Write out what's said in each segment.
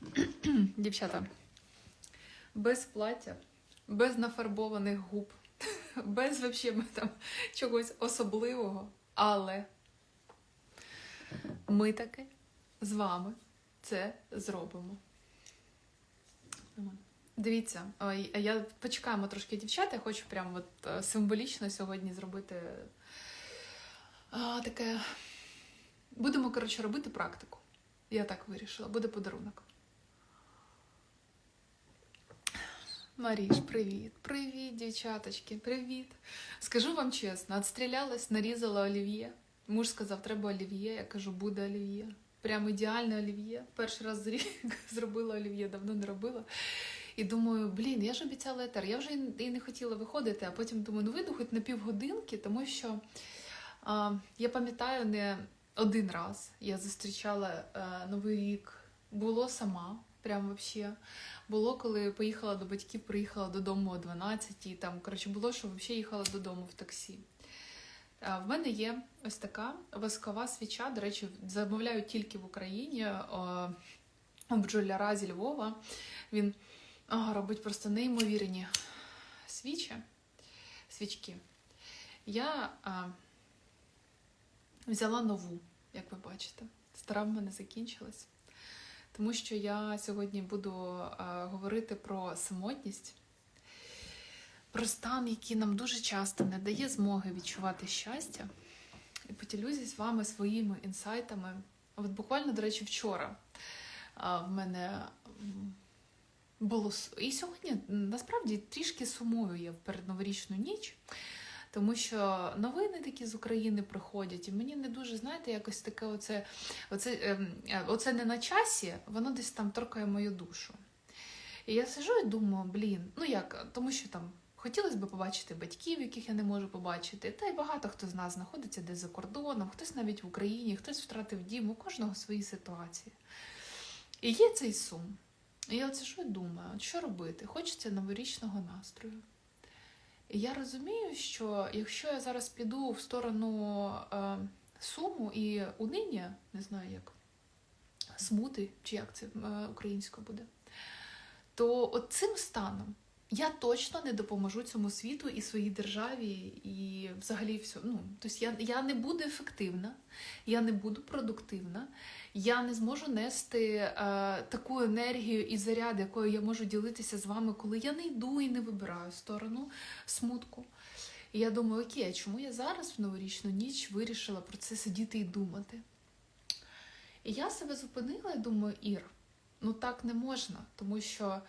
Дівчата, без плаття, без нафарбованих губ, без вообще там чогось особливого, але ми таки з вами це зробимо. Дивіться, я почекаємо трошки дівчат, я хочу прямо от е, символічно сьогодні зробити таке. Будемо, коротше, робити практику. Я так вирішила, буде подарунок. Маріш, привіт. Привіт, дівчаточки, привіт. Скажу вам чесно, отстрілялась, нарізала олів'є. Муж сказав, треба олів'є. Я кажу, буде олів'є. Прям ідеальне олів'є. Перший раз рік зробила олів'є, давно не робила. І думаю, блін, я ж обіцяла етер. Я вже і не хотіла виходити, а потім думаю, ну вийду хоч на півгодинки, тому що а, я пам'ятаю не один раз я зустрічала е, Новий рік, було сама, прям вообще. Було, коли поїхала до батьків, приїхала додому о 12 і там, коротше, було, що взагалі їхала додому в таксі. А, В мене є ось така воскова свіча. До речі, замовляю тільки в Україні у бджоляра зі Львова. Він а, робить просто неймовірні свічі, свічки. Я а, взяла нову, як ви бачите. Стара в мене закінчилась. Тому що я сьогодні буду а, говорити про самотність, про стан, який нам дуже часто не дає змоги відчувати щастя. І поділюся з вами своїми інсайтами. От буквально, до речі, вчора а, в мене було і сьогодні насправді трішки сумую я в передноворічну ніч, тому що новини такі з України приходять, і мені не дуже, знаєте, якось таке оце, оце, ем, оце не на часі, воно десь там торкає мою душу. І я сижу і думаю, блін, ну як, тому що там хотілося б побачити батьків, яких я не можу побачити. Та й багато хто з нас знаходиться десь за кордоном, хтось навіть в Україні, хтось втратив дім, у кожного свої ситуації. І є цей сум. І я оце що думаю, що робити? Хочеться новорічного настрою. Я розумію, що якщо я зараз піду в сторону е, суму і униння, не знаю як, смути, чи як це е, українською буде, то от цим станом я точно не допоможу цьому світу і своїй державі, і взагалі все. Ну, тобто я, я не буду ефективна, я не буду продуктивна, я не зможу нести е, таку енергію і заряд, якою я можу ділитися з вами, коли я не йду і не вибираю сторону смутку. І я думаю, окей, а чому я зараз в новорічну ніч вирішила про це сидіти і думати? І я себе зупинила і думаю, Ір, ну так не можна, тому що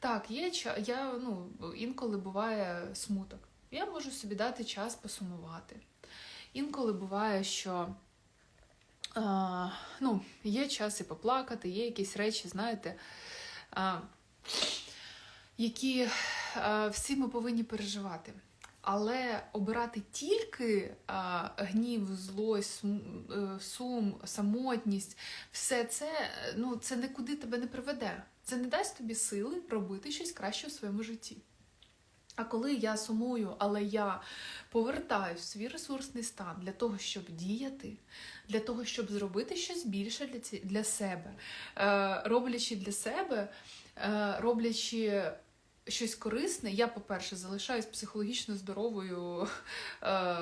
так, є я, ну, інколи буває смуток. Я можу собі дати час посумувати. Інколи буває, що а, ну, є час і поплакати, є якісь речі, знаєте, а, які а, всі ми повинні переживати. Але обирати тільки а, гнів, злость, сум, е, самотність, все це, ну, це нікуди тебе не приведе. Це не дасть тобі сили робити щось краще в своєму житті. А коли я сумую, але я повертаю свій ресурсний стан для того, щоб діяти, для того, щоб зробити щось більше для, ці, для себе, е, роблячи для себе, е, роблячи щось корисне, я, по-перше, залишаюсь психологічно здоровою е,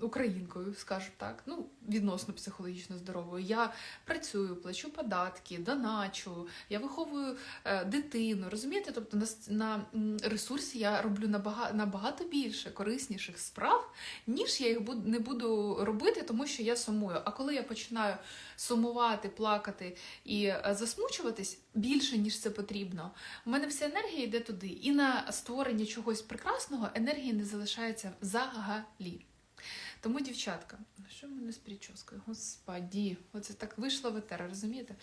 українкою, скажу так, ну, відносно психологічно здоровою. Я працюю, плачу податки, доначу, я виховую е, дитину. Розумієте? Тобто на, на ресурсі я роблю набагато, набагато більше корисніших справ, ніж я їх буд, не буду робити, тому що я сумую. А коли я починаю сумувати, плакати і е, засмучуватись більше, ніж це потрібно, у мене вся енергія йде туди. І на створення чогось прекрасного енергії не залишається взагалі. Тому, дівчатка, ну, що в мене з прическою? Господі, оце так вийшло в етер, розумієте?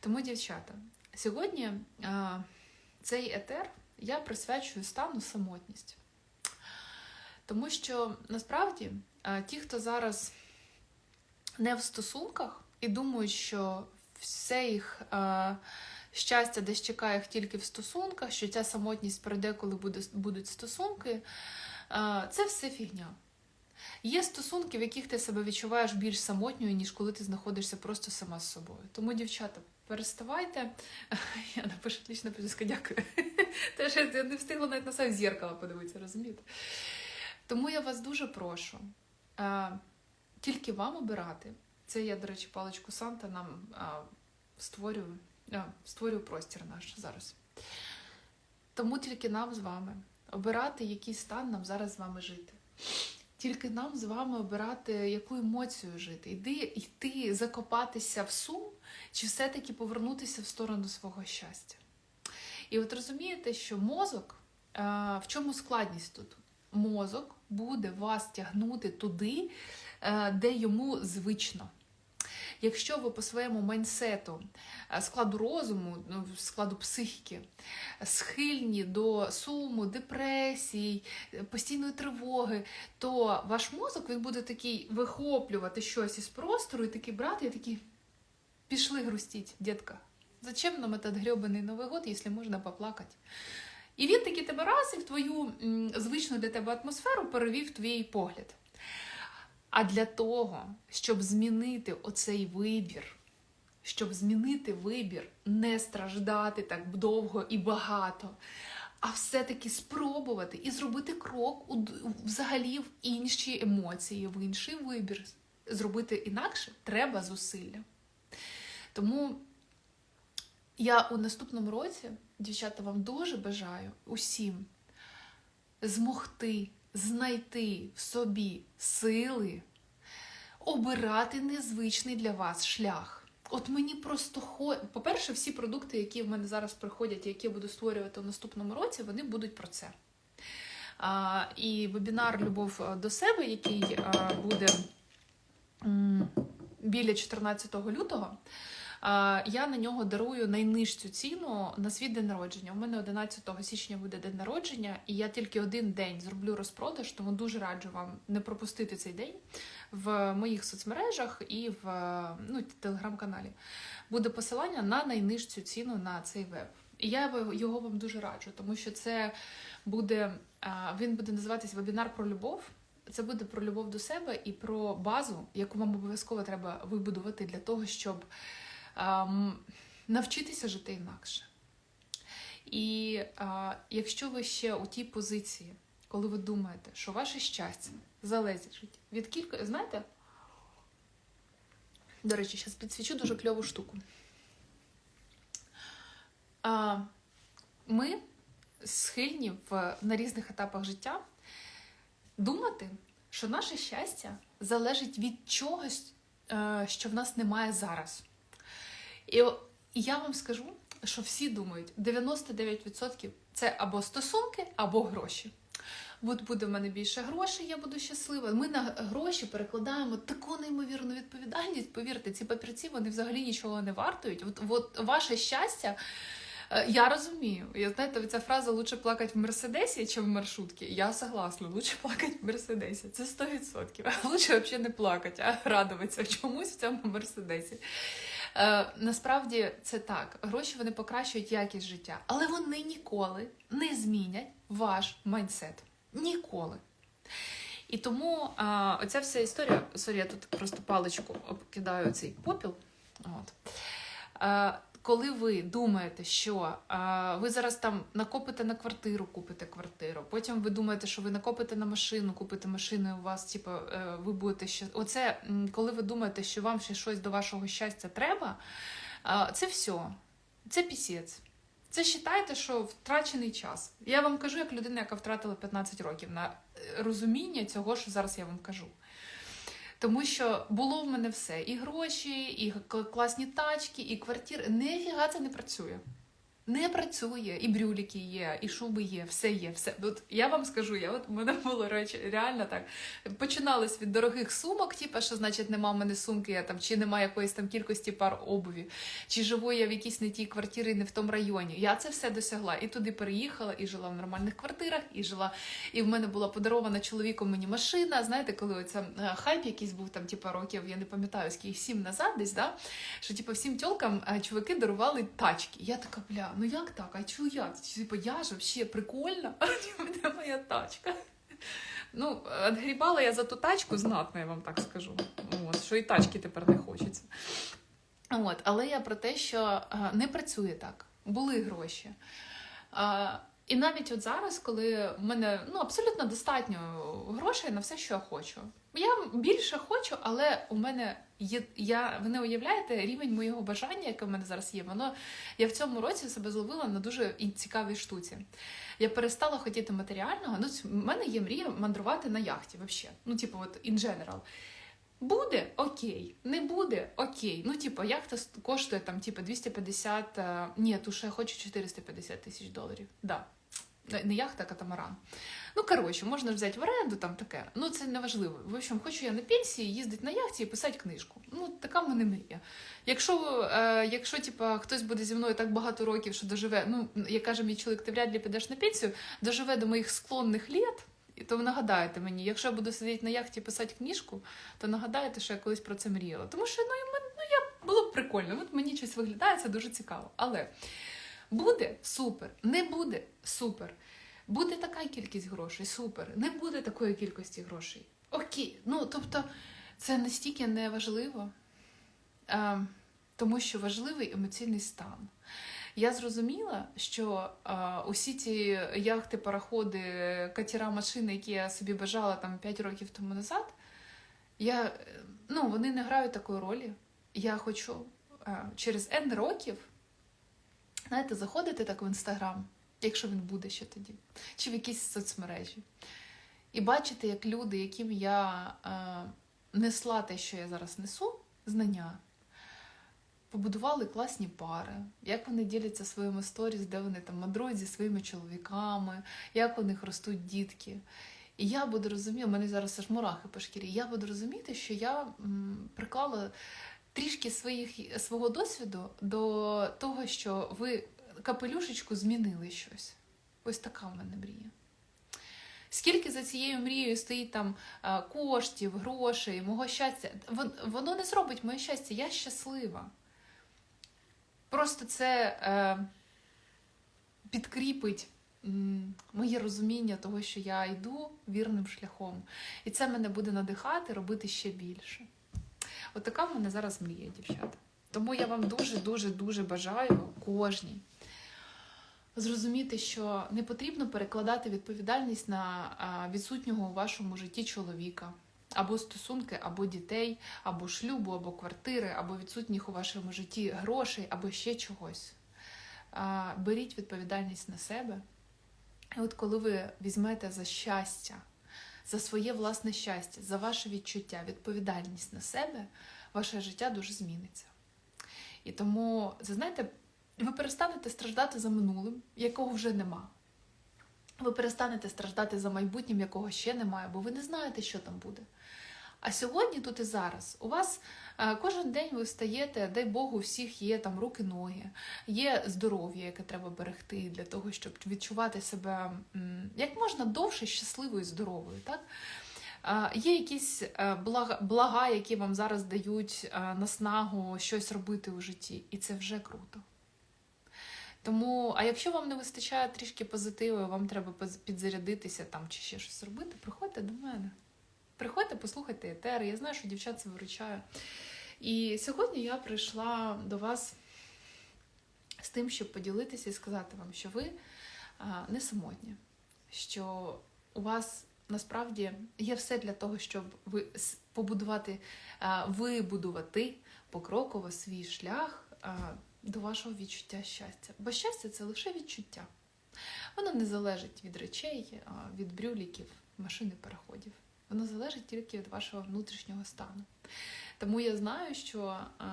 Тому, дівчата, сьогодні а, цей етер я присвячую стану самотність. Тому що насправді ті, хто зараз не в стосунках і думають, що все їх а, щастя десь чекає їх тільки в стосунках, що ця самотність пройде, коли буде, будуть стосунки, а, це все фігня. Є стосунки, в яких ти себе відчуваєш більш самотньою, ніж коли ти знаходишся просто сама з собою. Тому, дівчата, переставайте. Я напишу лічно писка, дякую. Теж я не встигла навіть на сайт зеркала подивитися, розумієте? Тому я вас дуже прошу. Тільки вам обирати. Це я, до речі, паличку Санта нам а, створюю, а, створюю простір наш зараз. Тому тільки нам з вами обирати, який стан нам зараз з вами жити. Тільки нам з вами обирати, яку емоцію жити. Йди, йти, закопатися в сум, чи все-таки повернутися в сторону свого щастя. І от розумієте, що мозок, а, в чому складність тут? Мозок буде вас тягнути туди, де йому звично. Якщо ви по своєму майнсету, е, складу розуму, ну, складу психіки, схильні до суму, депресій, е, постійної тривоги, то ваш мозок він буде такий вихоплювати щось із простору і такий брати, і такий пішли грустіть, дітка. Зачем нам этот гребаний Новий год, якщо можна поплакати? І він таки тебе раз і в твою звичну для тебе атмосферу перевів твій погляд. А для того, щоб змінити оцей вибір, щоб змінити вибір, не страждати так довго і багато, а все-таки спробувати і зробити крок у, взагалі в інші емоції, в інший вибір. Зробити інакше треба зусилля. Тому я у наступному році, дівчата, вам дуже бажаю усім змогти знайти в собі сили, обирати незвичний для вас шлях. От мені просто хо... По-перше, всі продукти, які в мене зараз приходять, які я буду створювати у наступному році, вони будуть про це. А, і вебінар Любов до себе, який а, буде м, біля 14 лютого. Я на нього дарую найнижчу ціну на свій день народження. У мене 11 січня буде день народження, і я тільки один день зроблю розпродаж, тому дуже раджу вам не пропустити цей день в моїх соцмережах і в ну, телеграм-каналі. Буде посилання на найнижчу ціну на цей веб. І я його вам дуже раджу, тому що це буде він буде називатись вебінар про любов. Це буде про любов до себе і про базу, яку вам обов'язково треба вибудувати для того, щоб навчитися жити інакше. І а, якщо ви ще у тій позиції, коли ви думаєте, що ваше щастя залежить від кілька, знаєте, до речі, зараз підсвічу дуже кльову штуку. А, ми схильні в, на різних етапах життя думати, що наше щастя залежить від чогось, е, що в нас немає зараз. І я вам скажу, що всі думають, 99% це або стосунки, або гроші. От буде в мене більше грошей, я буду щаслива. Ми на гроші перекладаємо таку неймовірну відповідальність. Повірте, ці папірці вони взагалі нічого не вартують. От, от ваше щастя. е, Я розумію. Я знаєте, ця фраза лучше плакати в Мерседесі, чи в маршрутці. Я согласна, лучше плакати в Мерседесі. Це 100%. Лучше взагалі не плакати, а радуватися чомусь в цьому Мерседесі. Е, насправді це так. Гроші вони покращують якість життя, але вони ніколи не змінять ваш майндсет. Ніколи. І тому а, оця вся історія. Сорі, я тут просто паличку обкидаю цей попіл. От. А, коли ви думаєте, що а, ви зараз там накопите на квартиру, купите квартиру, потім ви думаєте, що ви накопите на машину, купите машину, і у вас, типу, е, ви будете ще. Оце коли ви думаєте, що вам ще щось до вашого щастя треба, а, це все. Це пісець. Це вважайте, що втрачений час. Я вам кажу, як людина, яка втратила 15 років на е, розуміння цього, що зараз я вам кажу. Тому що було в мене все: і гроші, і класні тачки, і квартири. Нефіга це не працює. Не працює, і брюліки є, і шуби є, все є, все. От я вам скажу, я от мене було речі, реально так. Починалось від дорогих сумок, типу, що значить нема в мене сумки, я там, чи немає якоїсь там кількості пар обуві, чи живу я в якійсь не тій квартирі, не в тому районі. Я це все досягла. І туди переїхала, і жила в нормальних квартирах, і жила. І в мене була подарована чоловіком мені машина. Знаєте, коли оця е, хайп якийсь був там, типу, років, я не пам'ятаю, скільки сім назад десь, да? що типу, всім тьолкам е, чуваки дарували тачки. Я така, бля, ну як так? А чого я? Типу, я ж взагалі прикольна, де моя тачка? Ну, відгрібала я за ту тачку знатно, я вам так скажу. От, що і тачки тепер не хочеться. От, але я про те, що а, не працює так. Були гроші. А, і навіть от зараз, коли в мене ну, абсолютно достатньо грошей на все, що я хочу. Я більше хочу, але у мене є. Я, ви не уявляєте рівень моєго бажання, яке в мене зараз є. Воно я в цьому році себе зловила на дуже цікавій штуці. Я перестала хотіти матеріального. Ну, в мене є мрія мандрувати на яхті, взагалі. Ну, типу, от in general. Буде окей, не буде окей. Ну, типу, яхта коштує там, типу, 250, е, ні, ту я хочу 450 тисяч доларів. Да. Не- Не яхта, а катамаран. Ну, коротше, можна взяти в оренду, там таке. Ну, це не важливо. В общем, хочу я на пенсії їздити на яхті і писати книжку. Ну, така в мене мрія. Якщо, е, якщо типа, хтось буде зі мною так багато років, що доживе, ну, як каже мій чоловік, ти вряд ли підеш на пенсію, доживе до моїх склонних літ, то ви нагадаєте мені, якщо я буду сидіти на яхті і писати книжку, то нагадаєте, що я колись про це мріяла. Тому що ну, ну, я було б прикольно. От мені щось виглядає, це дуже цікаво. Але буде супер, не буде супер. Буде така кількість грошей, супер. Не буде такої кількості грошей. Окей. Ну, тобто, це настільки не важливо, а, тому що важливий емоційний стан. Я зрозуміла, що а, усі ці яхти, пароходи, катера, машини, які я собі бажала там 5 років тому назад, я, ну, вони не грають такої ролі. Я хочу а, через N років, знаєте, заходити так в інстаграм, якщо він буде ще тоді, чи в якісь соцмережі, і бачити, як люди, яким я а, несла те, що я зараз несу, знання, побудували класні пари, як вони діляться своїми сторіс, де вони там мандрують зі своїми чоловіками, як у них ростуть дітки. І я буду розуміти, у мене зараз аж мурахи по шкірі, я буду розуміти, що я м, приклала трішки своїх, свого досвіду до того, що ви капелюшечку змінили щось. Ось така в мене мрія. Скільки за цією мрією стоїть там е, коштів, грошей, мого щастя, воно не зробить моє щастя, я щаслива. Просто це е, підкріпить моє розуміння того, що я йду вірним шляхом. І це мене буде надихати робити ще більше. От така в мене зараз мрія, дівчата. Тому я вам дуже, дуже, дуже бажаю кожній зрозуміти, що не потрібно перекладати відповідальність на відсутнього у вашому житті чоловіка, або стосунки, або дітей, або шлюбу, або квартири, або відсутніх у вашому житті грошей, або ще чогось. Беріть відповідальність на себе. І от коли ви візьмете за щастя, за своє власне щастя, за ваше відчуття, відповідальність на себе, ваше життя дуже зміниться. І тому, це знаєте, ви перестанете страждати за минулим, якого вже нема. Ви перестанете страждати за майбутнім, якого ще немає, бо ви не знаєте, що там буде. А сьогодні, тут і зараз, у вас е, кожен день ви встаєте, дай Богу, у всіх є там руки, ноги, є здоров'я, яке треба берегти для того, щоб відчувати себе як можна довше щасливою здоровою. Так? Є якісь е, блага, блага, які вам зараз дають е, наснагу щось робити у житті, і це вже круто. Тому, а якщо вам не вистачає трішки позитиву, вам треба підзарядитися там чи ще щось робити, приходьте до мене. Приходьте, послухайте етери. Я знаю, що дівчат це виручає. І сьогодні я прийшла до вас з тим, щоб поділитися і сказати вам, що ви не самотні, що у вас насправді є все для того, щоб ви побудувати, вибудувати покроково свій шлях до вашого відчуття щастя. Бо щастя це лише відчуття. Воно не залежить від речей, від брюліків, машин і переходів. Воно залежить тільки від вашого внутрішнього стану. Тому я знаю, що е,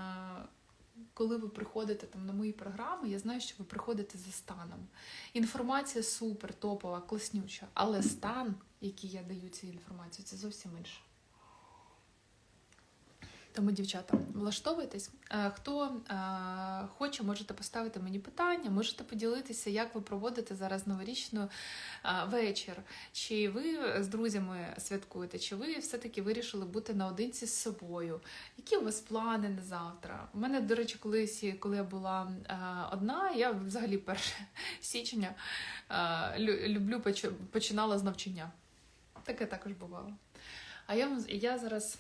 коли ви приходите там на мої програми, я знаю, що ви приходите за станом. Інформація супер, топова, класнюча, але стан, який я даю цю інформацію, це зовсім інше. Тому, дівчата, влаштовуйтесь. Е, Хто е, хоче, можете поставити мені питання, можете поділитися, як ви проводите зараз новорічну е, вечір. Чи ви з друзями святкуєте, чи ви все-таки вирішили бути наодинці з собою? Які у вас плани на завтра? У мене, до речі, колись, коли я була одна, я взагалі 1 січня люблю починала з навчання. таке також бувало. А я, я зараз,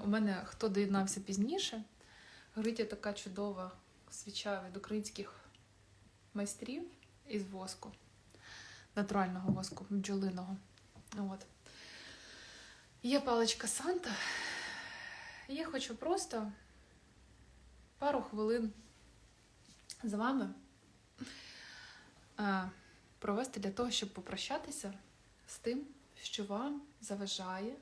у мене хто доєднався пізніше, горить така чудова свіча від українських майстрів із воску, натурального воску, бджолиного. От. Є паличка Санта. Я хочу просто пару хвилин з вами провести для того, щоб попрощатися з тим, що вам заважає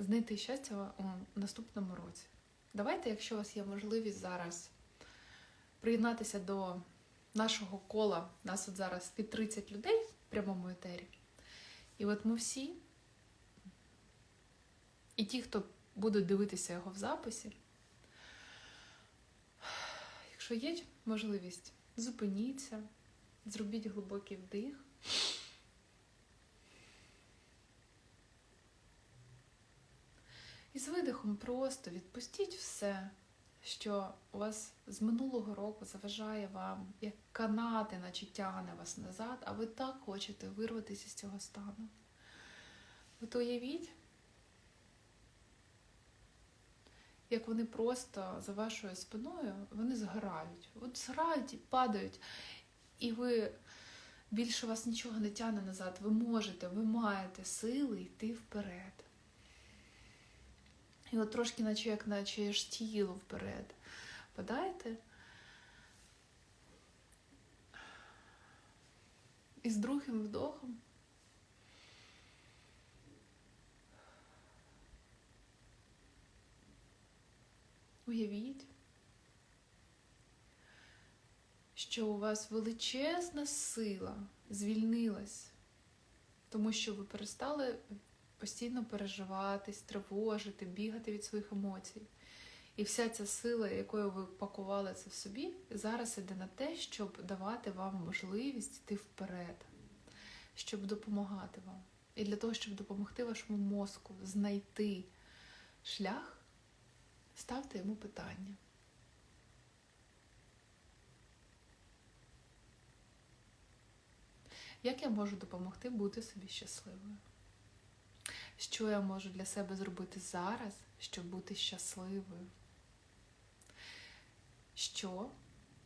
знайти щастя у наступному році. Давайте, якщо у вас є можливість зараз приєднатися до нашого кола, нас от зараз під 30 людей в прямому етері. І от ми всі, і ті, хто будуть дивитися його в записі, якщо є можливість, зупиніться, зробіть глибокий вдих. І з видихом просто відпустіть все, що у вас з минулого року заважає вам, як канати, наче тягне вас назад, а ви так хочете вирватися з цього стану. От уявіть, як вони просто за вашою спиною вони згорають. От згорають і падають, і ви більше вас нічого не тягне назад. Ви можете, ви маєте сили йти вперед. І от трошки, наче як наче ж тіло вперед. Падаєте. І з другим вдохом. Уявіть, що у вас величезна сила звільнилась, тому що ви перестали постійно переживатись, тривожити, бігати від своїх емоцій. І вся ця сила, якою ви пакували це в собі, зараз іде на те, щоб давати вам можливість йти вперед, щоб допомагати вам. І для того, щоб допомогти вашому мозку знайти шлях, ставте йому питання. Як я можу допомогти бути собі щасливою? Що я можу для себе зробити зараз, щоб бути щасливою? Що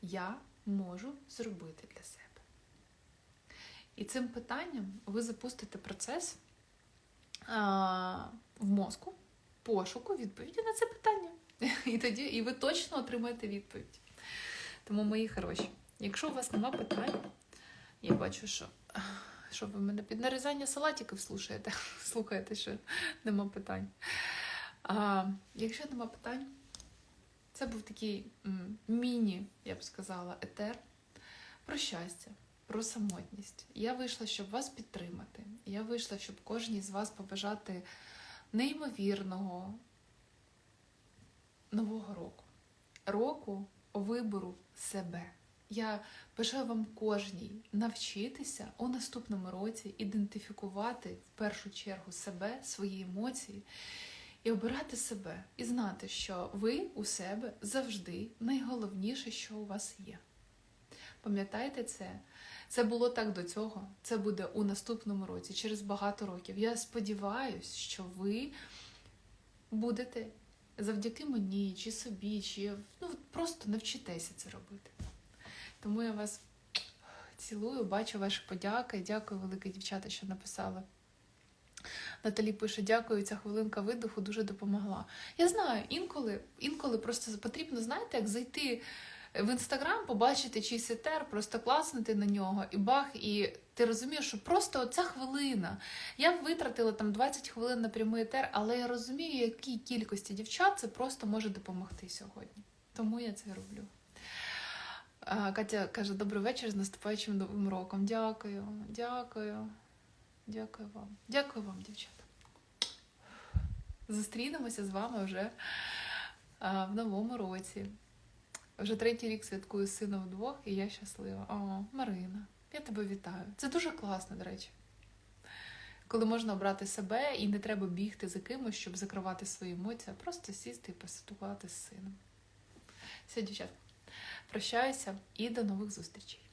я можу зробити для себе? І цим питанням ви запустите процес а, в мозку пошуку відповіді на це питання. І тоді і ви точно отримаєте відповідь. Тому, мої хороші, якщо у вас нема питань, я бачу, що що ви мене під нарізання салатиків слухаєте, слухаєте, що нема питань. А, Якщо нема питань, це був такий міні, я б сказала, етер про щастя, про самотність. Я вийшла, щоб вас підтримати. Я вийшла, щоб кожній з вас побажати неймовірного нового року. Року вибору себе. Я бажаю вам кожній навчитися у наступному році ідентифікувати в першу чергу себе, свої емоції і обирати себе, і знати, що ви у себе завжди найголовніше, що у вас є. Пам'ятайте це? Це було так до цього, це буде у наступному році, через багато років. Я сподіваюся, що ви будете завдяки мені, чи собі, чи ну, просто навчитеся це робити. Тому я вас цілую, бачу ваші подяки. Дякую, велике дівчата, що написали. Наталі пише: дякую, ця хвилинка видиху дуже допомогла. Я знаю, інколи інколи просто потрібно, знаєте, як зайти в інстаграм, побачити чийсь етер, просто класнути на нього і бах, і ти розумієш, що просто ця хвилина. Я витратила там 20 хвилин на прямий етер, але я розумію, якій кількості дівчат це просто може допомогти сьогодні. Тому я це роблю. Катя каже, добрий вечір з наступаючим новим роком. Дякую, дякую, дякую вам. Дякую вам, дівчата. Зустрінемося з вами вже в новому році. Вже третій рік святкую з сином вдвох, і я щаслива. О, Марина, я тебе вітаю. Це дуже класно, до речі. Коли можна обрати себе і не треба бігти за кимось, щоб закривати свої емоції, а просто сісти і посвяткувати з сином. Все, дівчатка. Прощаюся і до нових зустрічей.